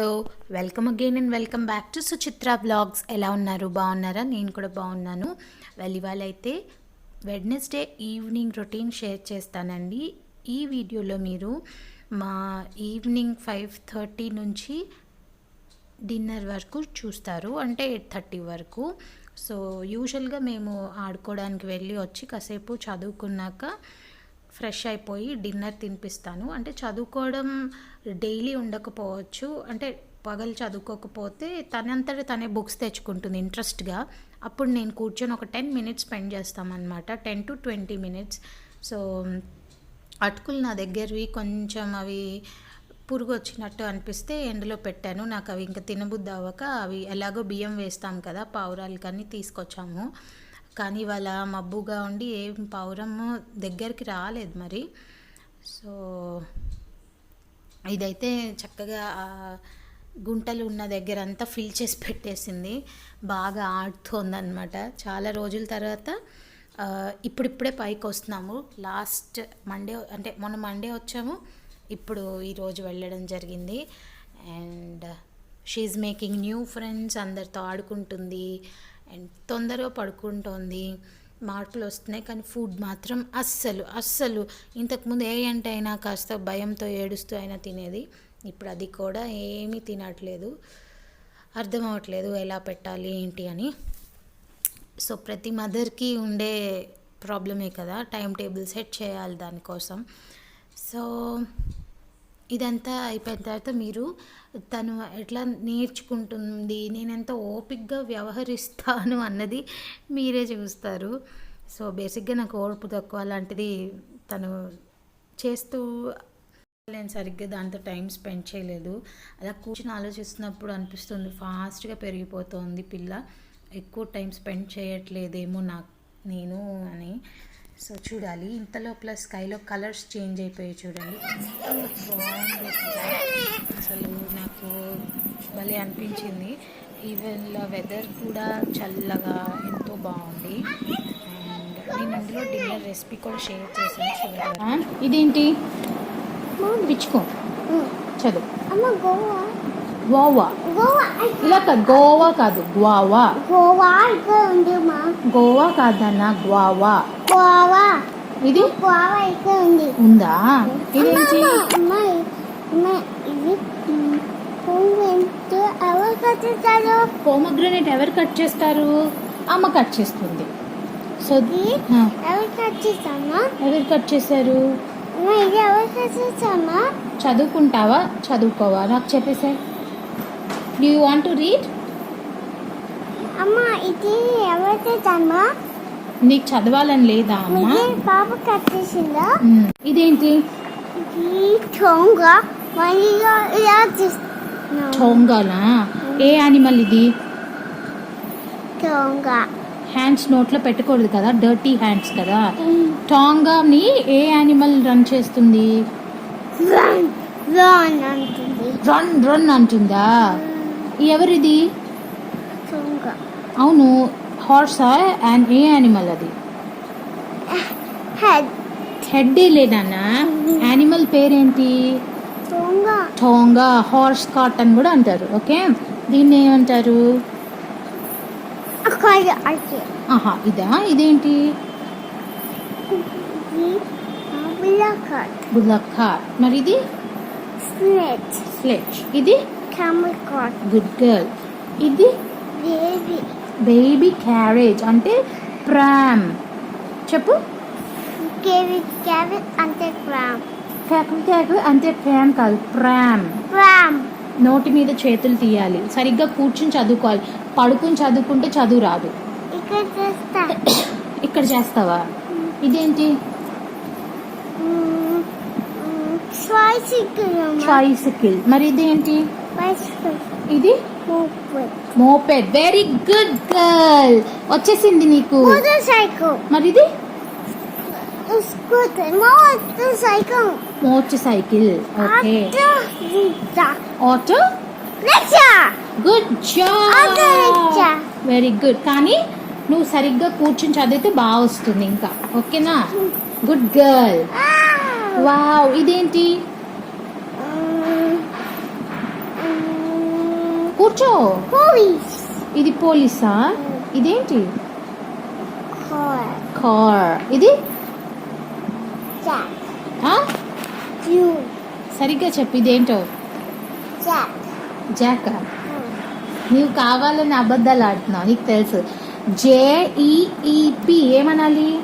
Hello welcome again and welcome back to Suchitra blogs. ఎలా ఉన్నారు? బాగున్నారా? నేను కూడా బాగున్నాను. వెళ్ళి ఇవాళ అయితే వెడ్నెస్డే ఈవినింగ్ రొటీన్ షేర్ చేస్తానండి. ఈ వీడియోలో మీరు మా ఈవినింగ్ ఫైవ్ థర్టీ నుంచి డిన్నర్ వరకు చూస్తారు. అంటే ఎయిట్ థర్టీ వరకు. సో యూజువల్గా మేము ఆడుకోవడానికి వెళ్ళి వచ్చి కాసేపు చదువుకున్నాక ఫ్రెష్ అయిపోయి డిన్నర్ తినిపిస్తాను. అంటే చదువుకోవడం డైలీ ఉండకపోవచ్చు. అంటే పగలు చదువుకోకపోతే తనంతట తనే బుక్స్ తెచ్చుకుంటుంది ఇంట్రెస్ట్గా. అప్పుడు నేను కూర్చొని ఒక టెన్ మినిట్స్ స్పెండ్ చేస్తామన్నమాట. Ten to twenty minutes. So అటుకులు నా దగ్గరవి కొంచెం అవి పురుగు వచ్చినట్టు అనిపిస్తే ఎండలో పెట్టాను. నాకు అవి ఇంకా తినబుద్ధి అవ్వక అవి ఎలాగో బియ్యం వేస్తాం కదా పావురాలు కానీ తీసుకొచ్చాము. కానీ వాళ్ళ మబ్బుగా ఉండి ఏం పౌరం దగ్గరికి రాలేదు మరి. సో ఇదైతే చక్కగా గుంటలు ఉన్న దగ్గర అంతా ఫిల్ చేసి పెట్టేసింది. బాగా ఆడుతోందనమాట చాలా రోజుల తర్వాత ఇప్పుడిప్పుడే పైకి వస్తున్నాము లాస్ట్ మండే అంటే మొన్న మండే వచ్చాము. ఇప్పుడు ఈరోజు వెళ్ళడం జరిగింది. And she making new friends అందరితో ఆడుకుంటుంది. అండ్ తొందరగా పడుకుంటోంది. మార్పులు వస్తున్నాయి కానీ ఫుడ్ మాత్రం అస్సలు అస్సలు. ఇంతకుముందు ఏ అంటే అయినా కాస్త భయంతో ఏడుస్తూ అయినా తినేది. ఇప్పుడు అది కూడా ఏమీ తినట్లేదు. అర్థం అవ్వట్లేదు ఎలా పెట్టాలి ఏంటి అని. సో ప్రతి మదర్కి ఉండే ప్రాబ్లమే కదా టైం టేబుల్ సెట్ చేయాలి దానికోసం. సో ఇదంతా అయిపోయిన తర్వాత మీరు తను ఎట్లా నేర్చుకుంటుంది నేను ఎంత ఓపిక్గా వ్యవహరిస్తాను అన్నది మీరే చూస్తారు. సో బేసిక్గా నాకు ఓర్పు తక్కువ. అలాంటిది తను చేస్తూ నేను సరిగ్గా దాంతో టైం స్పెండ్ చేయలేదు. అలా కూర్చొని ఆలోచిస్తున్నప్పుడు అనిపిస్తుంది ఫాస్ట్గా పెరిగిపోతుంది పిల్ల. ఎక్కువ టైం స్పెండ్ చేయట్లేదేమో నాకు నేను అని. సో చూడాలి. ఇంతలో ప్లస్ స్కైలో కలర్స్ చేంజ్ అయిపోయాయి చూడండి. బాగుందో. అసలు నాకు భలే అనిపించింది. ఈవెన్ వెదర్ కూడా చల్లగా ఎంతో బాగుంది. అండ్ నేను ఇందులో డిన్నర్ రెసిపీ కూడా షేర్ చేశాను చూడాలి ఇదేంటి? పిచ్చుకో. చదువు. అమ్మ గోవా ఇలా కాదు గోవా కాదు గ్వావా గోవా ఇక్కడ ఉంది మా గోవా కాదన్న గ్వావా గోవా ఇది గోవా ఇక్కడ ఉంది ఉందా ఇదేంటి పోమగ్రనేట్ ఎవరు కట్ చేస్తారు అమ్మ కట్ చేస్తుంది సో ఎవరు కట్టిస్తామా ఎవరు కట్ చేశారు చదువుకుంటావా చదువుకోవా నాకు చెప్పేసే యూ వాంట్ టు రీడ్ అమ్మ ఇది ఎవరు కట్టామా నీకు చదవాలని లేదా అమ్మ? పాప కట్టేసిందా? ఇదేంటి? ఇది చొంగ మళ్ళీ ఇలా చోంగాలా ఏ యానిమల్ ఇది? చొంగ. హ్యాండ్స్ నోట్లో పెట్టకూడదు కదా డర్టీ హ్యాండ్స్ కదా. టాంగాని ఏ యానిమల్ రన్ చేస్తుంది? రన్ రన్ అంటుందా. ఎవరిది? అవును హార్సా అండ్ ఏ యానిమల్ అది? హెడ్ హెడ్ లేదన్నా. యానిమల్ పేరేంటి? టోంగా హార్స్ కాట్ అని కూడా అంటారు. ఓకే? దీన్ని ఏమంటారు? ఆహా ఇదా? ఇదేంటి? బుల్లక్ కార్ మరి ఇది స్లెడ్జ్ ఇది? Camel cart గుడ్ గర్ల్ ఇది baby. బేబీ క్యారేజ్ అంటే ప్రామ్ చెప్పు. Carrot అంటే pram. క్యాకు క్యాకు అంటే ప్రామ్ కాదు ప్రామ్ pram. నోటి మీద చేతులు తీయాలి. సరిగ్గా కూర్చుని చదువుకోవాలి. పడుకుని చదువుకుంటే చదువు రాదు. ఇక్కడ చేస్తా. ఇక్కడ చేస్తావా? ఇదేంటి? Tricycle ట్రైసికిల్ మరి ఇదేంటి? ఇది? మోపెడ్ వెరీ గుడ్ గర్ల్ వచ్చేసింది నీకు. Motorcycle. మరి ఇది motorcycle okay auto auto good. Job very good కానీ నువ్వు సరిగ్గా కూర్చుని చదివితే బాగా వస్తుంది ఇంకా. ఓకేనా గుడ్ గర్ల్ వావ్ ఇదేంటి? కూర్చో Police. ఇది పోలీసా ఇదేంటి. కార్ ఇది. సరిగ్గా చెప్పు ఇదేంటో. జాక. నీవు కావాలని అబద్ధాలు ఆడుతున్నావు నీకు తెలుసు జేఈఈపి ఏమనాలి.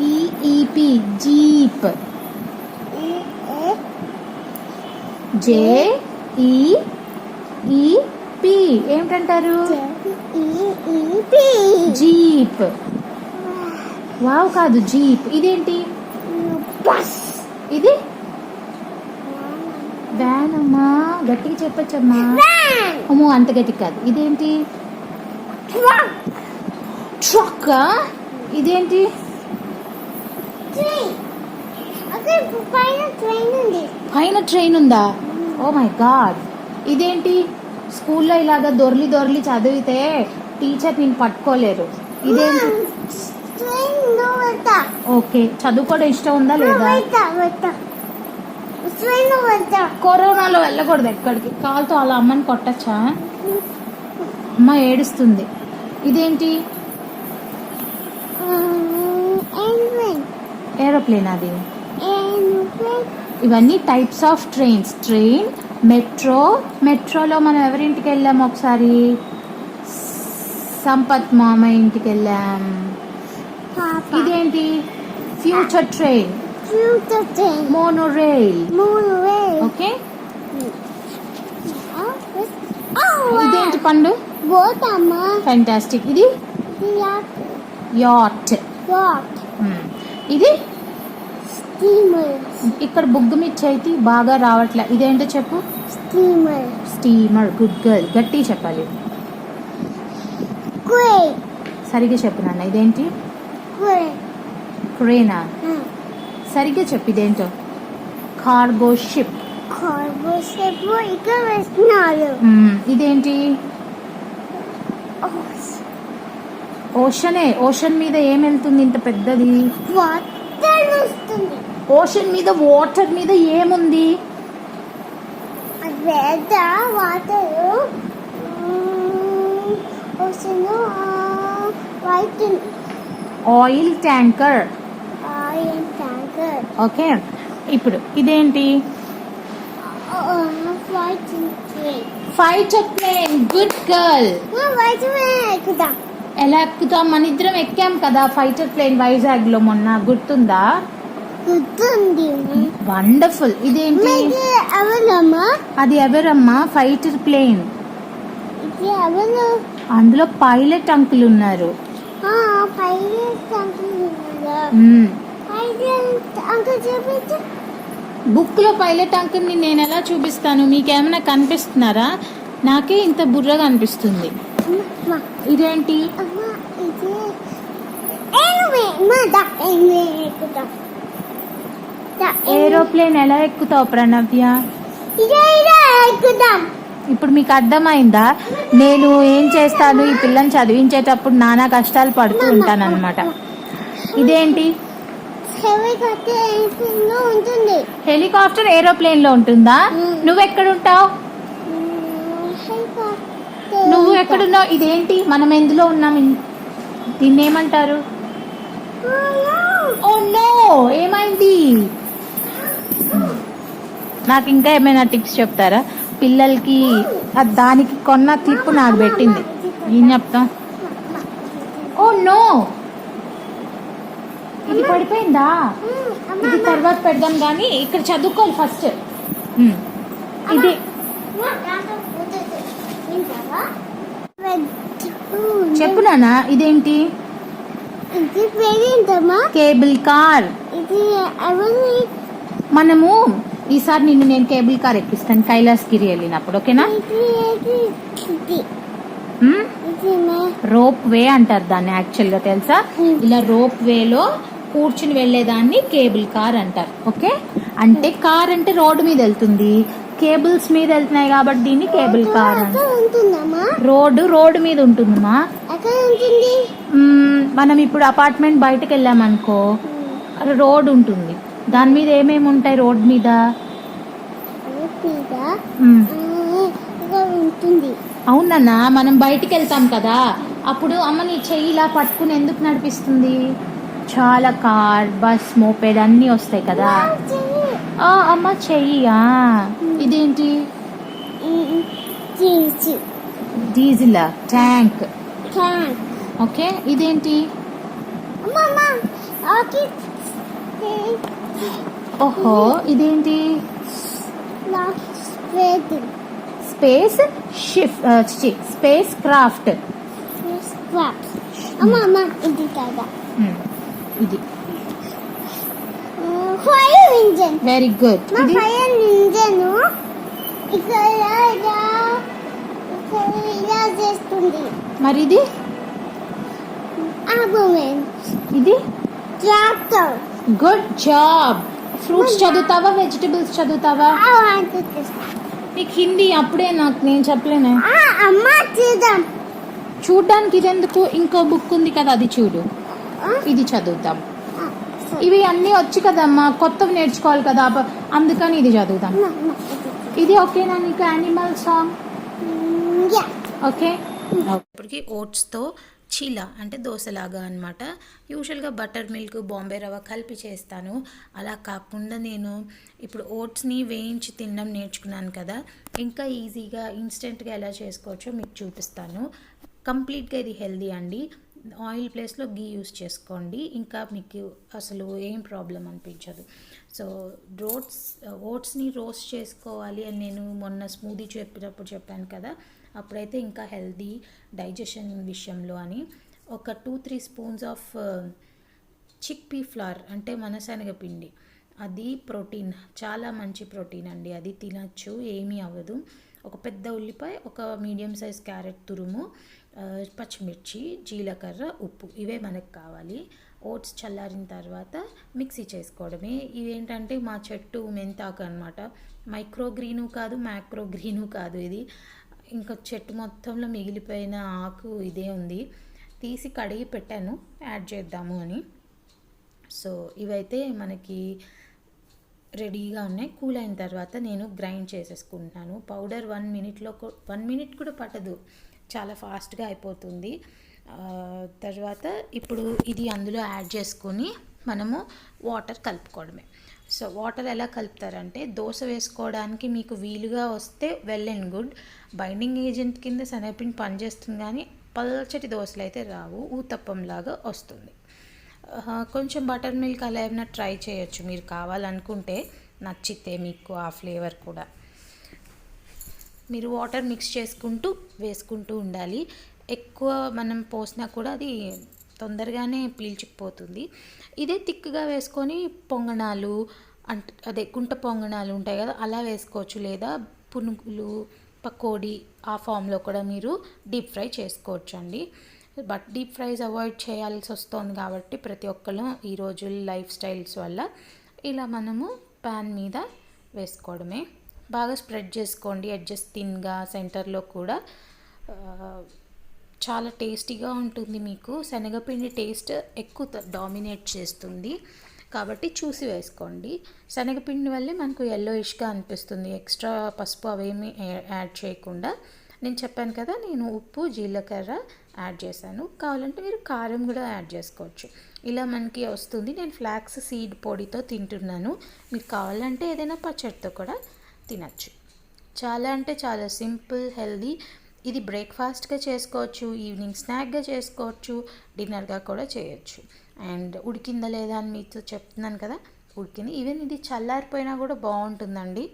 E E P jeep E. J ఈఈపి ఏమిటంటారు. E. E. జీప్. వావ్ కాదు జీప్. ఇదేంటి? Bus. ఇది? వ్యాన్ అమ్మా. గట్టిగా చెప్పచ్చమ్మా. అమ్మో అంత గట్టిగా కాదు. ఇదేంటి. ట్రక్. ఇదేంటి? Train. అక్కడ పైన ట్రైన్ ఉంది. పైన ట్రైన్ ఉందా? Oh my god. ఇదేంటి? స్కూల్లో ఇలాగా దొర్లి దొర్లి చదివితే టీచర్ నేను పట్టుకోలేరు. ఇదేంటి? వెళ్తా. ఓకే చదువుకోవడం ఇష్టం ఉందా లేదా? కరోనాలో వెళ్ళకూడదు ఎక్కడికి. కాలుతో అలా అమ్మని కొట్టచ్చా? అమ్మ ఏడుస్తుంది. ఇదేంటి. ఏరోప్లేన్ అది. ఇవన్నీ types of trains train metro మెట్రోలో మనం ఎవరింటికి వెళ్ళాం ఒకసారి సంపత్ మామ ఇంటికి వెళ్ళాం. ఇదేంటి future train Future train. Monorail. Okay Oh, this- oh, ఇదేంటి పండు. ఫెంటాస్టిక్ ఇది. యాట్. ఇది. ఇక్కడ బుగ్గు మిర్చి అయితే బాగా రావట్లే. ఇదేంటో చెప్పు? Steamer. స్టీమర్ గుడ్ గర్ల్ గట్టి చెప్పాలి. సరిగ్గా చెప్పు నాన్న. ఇదేంటి. క్రేనా Hmm. సరిగ్గా చెప్పు ఇదేంటో. Cargo ship Cargo ship. ఇక్కడ వేస్తున్నారు. ఇదేంటి? Oh, ఓషనే ఓషన్ మీద ఏం వెళ్తుంది ఇంత పెద్దది? వాటర్ వస్తుంది. ఓషన్ మీద వాటర్ మీద ఏముంది? Water oil tanker oil tanker okay ఇప్పుడు ఇదేంటి? ఫైటర్ ప్లేన్ గుడ్ గర్ల్ ఎలా ఎక్కుతాం? మన ఇద్దరం ఎక్కాం కదా ఫైటర్ ప్లేన్ వైజాగ్లో మొన్న. గుర్తుంది? వండర్ఫుల్. ఇదేంటి? అది ఎవరమ్మా? Fighter plane. అందులో పైలట్ అంకుల్ ఉన్నారు. బుక్లో పైలట్ అంకుల్ని నేను ఎలా చూపిస్తాను? మీకేమైనా కనిపిస్తున్నారా? నాకే ఇంత బుర్రగా అనిపిస్తుంది. అమ్మా. ఇదేంటి? ఏరోప్లేన్ ఎలా ఎక్కుతావు ప్రణవ్య? ఇప్పుడు మీకు అర్థమైందా? నేను ఏం చేస్తాను? ఈ పిల్లని చదివించేటప్పుడు నానా కష్టాలు పడుతూ ఉంటానన్నమాట. ఇదేంటి? హెలికాప్టర్ ఏరోప్లేన్లో ఉంటుందా. నువ్వు ఎక్కడ ఉంటావు మ్మ్, హెలికాప్టర్. నువ్వు ఎక్కడున్నావు? ఇదేంటి? మనం ఎందులో ఉన్నాం? దీన్ని ఏమంటారు ఓ నో ఏమైంది? నాకు ఇంకా ఏమైనా టిప్స్ చెప్తారా? పిల్లలకి దానికి కొన్న క్లిప్ నాకు పెట్టింది. ఏం చెప్తాం? Oh no! ఇది పడిపోయిందా? ఇది తర్వాత పెడదాం కానీ ఇక్కడ చదువుకోవాలి ఫస్ట్. ఇది. చెప్పు ఇదేంటి? Cable car. మనము ఈసారి నిన్ను నేను కేబుల్ కార్ ఎక్కిస్తాను. కైలాసగిరి వెళ్ళినప్పుడు ఓకేనా? రోప్ వే అంటారు దాన్ని యాక్చువల్గా తెలుసా. ఇలా రోప్ వేలో కూర్చుని వెళ్ళేదాన్ని కేబుల్ కార్ అంటారు ఓకే? అంటే కార్ అంటే రోడ్డు మీద వెళ్తుంది. కేబుల్స్ మీద వెళ్తున్నాయి కాబట్టి దీన్ని కేబుల్ కార్ రోడ్డు రోడ్డు మీద ఉంటుందమ్మా మనం ఇప్పుడు అపార్ట్మెంట్ బయటకు వెళ్ళామనుకో రోడ్ ఉంటుంది. దాని మీద ఏమేమి ఉంటాయి రోడ్ మీద? అవునన్నా మనం బయటికి వెళ్తాం కదా. అప్పుడు అమ్మ నీ చెయ్యి ఇలా పట్టుకుని ఎందుకు నడిపిస్తుంది? చాలా కార్ బస్ మోపెడ్ అన్నీ వస్తాయి కదా. ఆ, అమ్మ చెయ్యియా ఇదేంటి? డీజిల్. ట్యాంక్. ఓకే ఇదేంటి? ఓహో ఇదేంటి? Space shift spacecraft. ఇది కదా ఇది. ఫైర్ ఇంజన్ వెరీ గుడ్ మా ఫైర్ ఇంజన్ ఇక్కడ ఇలా చేస్తుంది. మరి ఇది ఇది? ట్రాక్టర్ గుడ్ జాబ్ ఫ్రూట్స్ చదువుతావా? వెజిటబుల్స్ చదువుతావా. నీకు హిందీ అప్పుడే నాకు నేను చెప్పలేను. ఆ అమ్మ చూద్దాం. చూడ్డానికి ఇదెందుకు? ఇంకో బుక్ ఉంది కదా అది చూడు. ఇది చదువుతాం. ఇవి అన్నీ వచ్చి కదమ్మా కొత్తవి నేర్చుకోవాలి కదా అందుకని ఇది చదువుతాం. ఇది. ఓకేనా నీకు? Animal song yeah. ఓకే? ఇప్పటికి ఓట్స్తో చీల అంటే దోశలాగా అనమాట యూజువల్గా బటర్ మిల్క్ బాంబే రవ్వ కలిపి చేస్తాను. అలా కాకుండా నేను ఇప్పుడు ఓట్స్ని వేయించి తినడం నేర్చుకున్నాను కదా ఇంకా ఈజీగా ఇన్స్టెంట్గా ఎలా చేసుకోవచ్చో మీకు చూపిస్తాను. కంప్లీట్గా ఇది హెల్దీ అండి. ఆయిల్ ప్లేస్లో గీ యూస్ చేసుకోండి. ఇంకా మీకు అసలు ఏం ప్రాబ్లం అనిపించదు. సో రోట్స్ ఓట్స్ని రోస్ట్ చేసుకోవాలి అని నేను మొన్న స్మూదీ చెప్పినప్పుడు చెప్పాను కదా అప్పుడైతే ఇంకా హెల్దీ డైజెషన్ విషయంలో అని ఒక two three spoons of chickpea flour అంటే మనశనగ పిండి. అది ప్రోటీన్ చాలా మంచి ప్రోటీన్ అండి. అది తినచ్చు ఏమీ అవ్వదు. ఒక పెద్ద ఉల్లిపాయ ఒక మీడియం సైజ్ క్యారెట్ తురుము పచ్చిమిర్చి జీలకర్ర ఉప్పు ఇవే మనకు కావాలి. ఓట్స్ చల్లారిన తర్వాత మిక్సీ చేసుకోవడమే. ఇవేంటంటే మా చెట్టు మెంతాకు అనమాట మైక్రో గ్రీను కాదు మ్యాక్రో గ్రీను కాదు ఇది. ఇంకా చెట్టు మొత్తంలో మిగిలిపోయిన ఆకు ఇదే ఉంది. తీసి కడిగి పెట్టాను. యాడ్ చేద్దాము అని. సో ఇవైతే మనకి రెడీగా ఉన్నాయి. కూల్ అయిన తర్వాత నేను గ్రైండ్ చేసేసుకుంటున్నాను పౌడర్ వన్ మినిట్లో వన్ మినిట్ కూడా పట్టదు. చాలా ఫాస్ట్గా అయిపోతుంది. తర్వాత ఇప్పుడు ఇది అందులో యాడ్ చేసుకొని మనము వాటర్ కలుపుకోవడమే. సో వాటర్ ఎలా కలుపుతారంటే దోశ వేసుకోవడానికి మీకు వీలుగా వస్తే well and good. Binding agent కింద శనగపిండి పనిచేస్తుంది కానీ పల్చటి దోశలు అయితే రావు ఊతప్పంలాగా వస్తుంది. కొంచెం బటర్ మిల్క్ అలా ఏమైనా ట్రై చేయొచ్చు మీరు కావాలనుకుంటే. నచ్చితే మీకు ఆ ఫ్లేవర్ కూడా. మీరు వాటర్ మిక్స్ చేసుకుంటూ వేసుకుంటూ ఉండాలి. ఎక్కువ మనం పోసినా కూడా అది తొందరగానే పీల్చుకుపోతుంది ఇదే తిక్కుగా వేసుకొని పొంగణాలు అంటే అదే గుంట పొంగణాలు ఉంటాయి కదా అలా వేసుకోవచ్చు. లేదా పునుగులు పకోడీ ఆ ఫామ్లో కూడా మీరు డీప్ ఫ్రై చేసుకోవచ్చు అండి బట్ డీప్ ఫ్రైస్ అవాయిడ్ చేయాల్సి వస్తుంది కాబట్టి ప్రతి ఒక్కరు ఈ రోజు లైఫ్ స్టైల్స్ వల్ల ఇలా మనము ప్యాన్ మీద వేసుకోవడమే. బాగా స్ప్రెడ్ చేసుకోండి. అడ్జస్ట్ థిన్గా సెంటర్లో కూడా చాలా టేస్టీగా ఉంటుంది మీకు. శనగపిండి టేస్ట్ ఎక్కువ డామినేట్ చేస్తుంది. కాబట్టి చూసి వేసుకోండి. శనగపిండి వల్లే మనకు ఎల్లోయిష్గా అనిపిస్తుంది. ఎక్స్ట్రా పసుపు అవేమీ యాడ్ చేయకుండా. నేను చెప్పాను కదా నేను ఉప్పు జీలకర్ర యాడ్ చేశాను. కావాలంటే మీరు కారం కూడా యాడ్ చేసుకోవచ్చు. ఇలా మనకి వస్తుంది. నేను ఫ్లాక్స్ సీడ్ పొడితో తింటున్నాను. మీకు కావాలంటే ఏదైనా పచ్చడితో కూడా తినచ్చు. చాలా అంటే చాలా సింపుల్ హెల్దీ ఇది బ్రేక్ఫాస్ట్గా చేసుకోవచ్చు ఈవినింగ్ స్నాక్గా చేసుకోవచ్చు డిన్నర్గా కూడా చేయొచ్చు. అండ్ ఉడికిందా లేదా అని మీతో చెప్తున్నాను కదా ఉడికింది. ఈవెన్ ఇది చల్లారిపోయినా కూడా బాగుంటుందండి.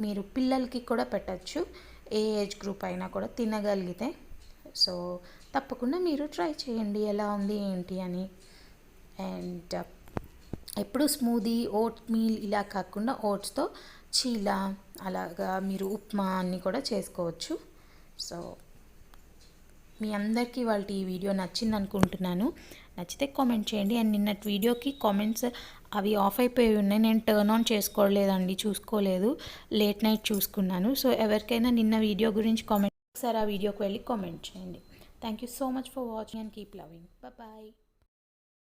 మీరు పిల్లలకి కూడా పెట్టచ్చు. ఏ ఏజ్ గ్రూప్ అయినా కూడా తినగలిగితే. సో తప్పకుండా మీరు ట్రై చేయండి ఎలా ఉంది ఏంటి అని. అండ్ ఎప్పుడు స్మూదీ ఓట్ మీల్ ఇలా కాకుండా ఓట్స్తో చీల అలాగా మీరు ఉప్మా అన్నీ కూడా చేసుకోవచ్చు. సో మీ అందరికీ వాళ్ళ ఈ వీడియో నచ్చింది అనుకుంటున్నాను. నచ్చితే కామెంట్ చేయండి. అండ్ నిన్నటి వీడియోకి కామెంట్స్ అవి ఆఫ్ అయిపోయి ఉన్నాయి. నేను టర్న్ ఆన్ చేసుకోలేదండి చూసుకోలేదు. లేట్ నైట్ చూసుకున్నాను. సో ఎవరికైనా నిన్న వీడియో గురించి కామెంట్ ఒకసారి ఆ వీడియోకి వెళ్ళి కామెంట్ చేయండి. Thank you so much for watching and keep loving bye.